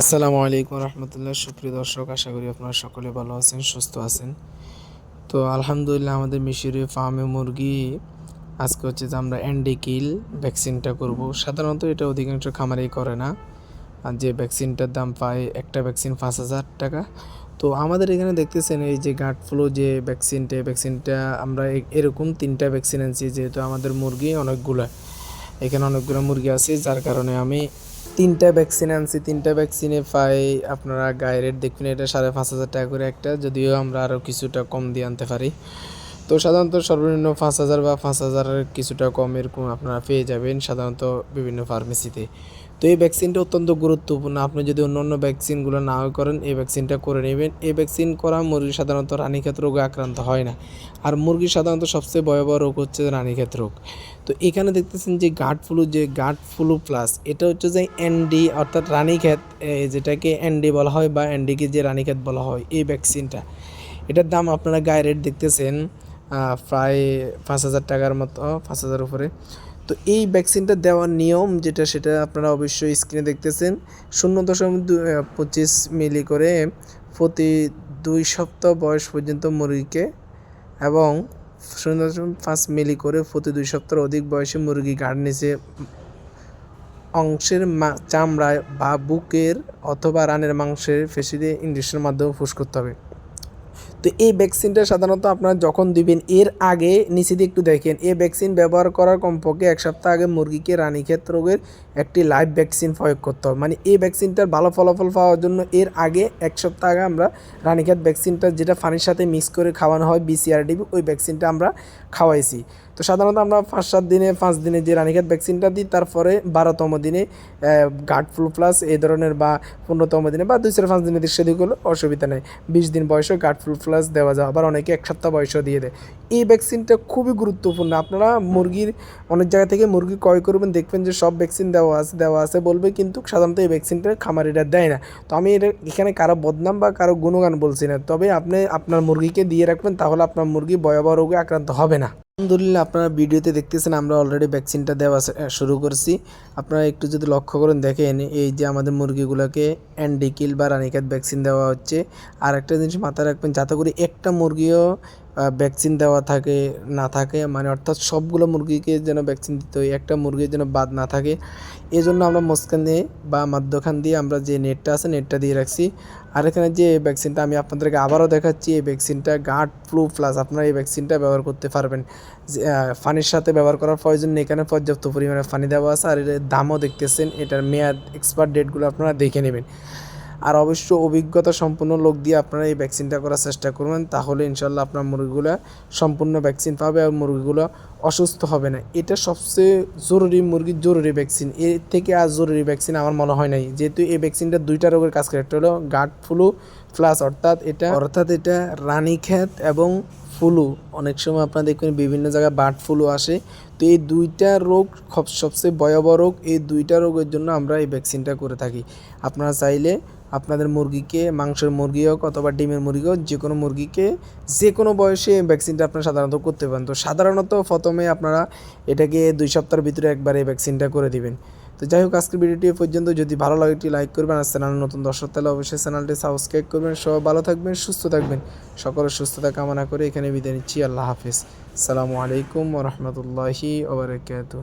আসসালামু আলাইকুম রহমতুল্লাহ। সুপ্রিয় দর্শক, আশা করি আপনারা সকলে ভালো আছেন, সুস্থ আছেন। তো আলহামদুলিল্লাহ আমাদের মিশরীয় ফার্মে মুরগি, আজকে হচ্ছে যে আমরা অ্যান্ডিকিল ভ্যাকসিনটা করব। সাধারণত এটা অধিকাংশ খামারেই করে না। আর যে ভ্যাকসিনটার দাম পায় একটা ভ্যাকসিন পাঁচ হাজার টাকা। তো আমাদের এখানে দেখতেছেন এই যে গার্ড ফ্লু যে ভ্যাকসিনটা ভ্যাকসিনটা আমরা এরকম তিনটা ভ্যাকসিন আনছি যেহেতু আমাদের মুরগি অনেকগুলো। এখানে অনেকগুলো মুরগি আছে, যার কারণে আমি তিনটা ভ্যাকসিন আনছি, তিনটা ভ্যাকসিনে পাই আপনারা গায়ে রেট দেখবেন এটা সাড়ে পাঁচ হাজার টাকা করে একটা, যদিও আমরা আরও কিছুটা কম দিয়ে আনতে পারি। তো সাধারণত সর্বনিম্ন পাঁচ হাজার বা পাঁচ হাজারের কিছুটা কম এরকম আপনারা পেয়ে যাবেন, সাধারণত বিভিন্ন ফার্মেসিতে তো এই ভ্যাকসিনটা অত্যন্ত গুরুত্বপূর্ণ। আপনি যদি অন্য অন্য ভ্যাকসিনগুলো নাও করেন, এই ভ্যাকসিনটা করে নেবেন। এই ভ্যাকসিন করা মুরগি সাধারণত রানীক্ষেত রোগে আক্রান্ত হয় না। আর মুরগি সাধারণত সবচেয়ে ভয়াবহ রোগ হচ্ছে রানীক্ষেত রোগ। তো এখানে দেখতেছেন যে গার্ড ফ্লু যে গার্ড ফ্লু প্লাস এটা হচ্ছে যে এনডি অর্থাৎ রানীক্ষেত যেটাকে এনডি বলা হয় বা এনডিকে যে রানীক্ষেত বলা হয়, এই ভ্যাকসিনটা এটার দাম আপনারা গায়ে রেট দেখতেছেন প্রায় পাঁচ হাজার টাকার মতো, পাঁচ হাজার উপরে। তো এই ভ্যাকসিনটা দেওয়ার নিয়ম যেটা সেটা আপনারা অবশ্যই স্ক্রিনে দেখতেছেন। শূন্য দশমিক পঁচিশ মিলি করে প্রতি দুই সপ্তাহ বয়স পর্যন্ত মুরগিকে এবং শূন্য দশমিক পাঁচ মিলি করে প্রতি দুই সপ্তাহ অধিক বয়সে মুরগি গাড় নিচে অংশের চামড়ায় বা বুকের অথবা রানের মাংসের ফেসিতে ইঞ্জেকশনের মাধ্যমে ফুস করতে হবে। তো এই ভ্যাকসিনটা সাধারণত আপনারা যখন দিবেন, এর আগে নিচে দিয়ে একটু দেখেন, এই ভ্যাকসিন ব্যবহার করার কমপক্ষে এক সপ্তাহ আগে মুরগিকে রানীক্ষেত রোগের একটি লাইভ ভ্যাকসিন প্রয়োগ করতে হবে। মানে এই ভ্যাকসিনটার ভালো ফলাফল পাওয়ার জন্য এর আগে এক সপ্তাহ আগে আমরা রানীক্ষেত ভ্যাকসিনটা যেটা পানির সাথে মিক্স করে খাওয়ানো হয় বিসিআরডিবি ওই ভ্যাকসিনটা আমরা খাওয়াইছি। তো সাধারণত আমরা পাঁচ সাত দিনে, পাঁচ দিনে যে রানীক্ষেত ভ্যাকসিনটা দিই, তারপরে বারোতম দিনে গার্ড ফ্লু প্লাস এই ধরনের বা পনেরোতম দিনে বা দুই চার পাঁচ দিনে দিক সেদিক হলো অসুবিধা নেই। বিশ দিন বয়সে গার্ড ফ্লু প্লাস দেওয়া যায়, আবার অনেকে এক সপ্তাহ বয়সও দিয়ে দেয়। এই ভ্যাকসিনটা খুবই গুরুত্বপূর্ণ। আপনারা মুরগির, অনেক জায়গা থেকে মুরগি ক্রয় করবেন, দেখবেন যে সব ভ্যাকসিন দেওয়া আছে দেওয়া আছে বলবে, কিন্তু সাধারণত এই ভ্যাকসিনটা খামারিরা দেয় না। তো আমি এটা, এখানে কারও বদনাম বা কারও গুণগান বলছি না। তবে আপনি আপনার মুরগিকে দিয়ে রাখবেন, তাহলে আপনার মুরগি ভয়াবহ রোগে আক্রান্ত হবে না। আলহামদুলিল্লাহ, আপনারা ভিডিওতে দেখতেছেন আমরা অলরেডি ভ্যাকসিনটা দেওয়া শুরু করছি। আপনারা একটু যদি লক্ষ্য করেন, দেখেন এই যে আমাদের মুরগিগুলোকে অ্যান্ডিকিল বা রানিকাত ভ্যাকসিন দেওয়া হচ্ছে। আর একটা জিনিস মাথায় রাখবেন, যাতে করে একটা মুরগিও ভ্যাকসিন দেওয়া থাকে, না থাকে মানে অর্থাৎ সবগুলো মুরগিকে যেন ভ্যাকসিন দিতে হয়, একটা মুরগির যেন বাদ না থাকে। এই জন্য আমরা দিয়ে বা মাধ্যখান দিয়ে আমরা যে নেটটা আছে নেটটা দিয়ে রাখছি। আর এখানে যে ভ্যাকসিনটা আমি আপনাদেরকে আবারও দেখাচ্ছি, এই ভ্যাকসিনটা গার্ড ফ্লু প্লাস আপনারা এই ভ্যাকসিনটা ব্যবহার করতে পারবেন। ফানির সাথে ব্যবহার করার প্রয়োজন নেই, এখানে পর্যাপ্ত পরিমাণে ফানি দেওয়া আছে, আর এর দামও দেখতেছেন, এটার মেয়াদ এক্সপায়ার ডেটগুলো আপনারা দেখে নেবেন। আর অবশ্য অভিজ্ঞতা সম্পন্ন লোক দিয়ে আপনারা এই ভ্যাকসিনটা করার চেষ্টা করবেন, তাহলে ইনশাল্লাহ আপনার মুরগিগুলো সম্পূর্ণ ভ্যাকসিন পাবে আর মুরগিগুলো অসুস্থ হবে না। এটা সবচেয়ে জরুরি, মুরগির জরুরি ভ্যাকসিন এর থেকে আর জরুরি ভ্যাকসিন আমার মনে হয় নাই। যেহেতু এই ভ্যাকসিনটা দুইটা রোগের কাজ করে, একটা হলো গার্ড ফ্লু প্লাস অর্থাৎ এটা অর্থাৎ এটা রানীক্ষেত এবং ফ্লু অনেক সময় আপনারা দেখবেন বিভিন্ন জায়গায় বার্ড ফ্লু আসে। তো এই দুইটা রোগ সব- সবচেয়ে ভয়াবহ রোগ, এই দুইটা রোগের জন্য আমরা এই ভ্যাকসিনটা করে থাকি। আপনারা চাইলে আপনাদের মুরগিকে, মাংসের মুরগি হোক অথবা ডিমের মুরগি হোক, যে কোনো মুরগিকে যে কোনো বয়সে ভ্যাকসিনটা আপনারা সাধারণত করতে পারেন। তো সাধারণত প্রথমে আপনারা এটাকে দুই সপ্তাহের ভিতরে একবার এই ভ্যাকসিনটা করে দিবেন। তো যাই হোক, আজকের ভিডিওটি পর্যন্ত। যদি ভালো লাগে, একটি লাইক করবেন আর চ্যানেল নতুন দর্শক, তাহলে অবশ্যই চ্যানেলটি সাবস্ক্রাইব করবেন। সবাই ভালো থাকবেন, সুস্থ থাকবেন। সকলের সুস্থতা কামনা করে এখানে বিদায় নিচ্ছি। আল্লাহ হাফিজ। সালামু আলাইকুম রহমতুল্লাহি ওবরাকাতুহ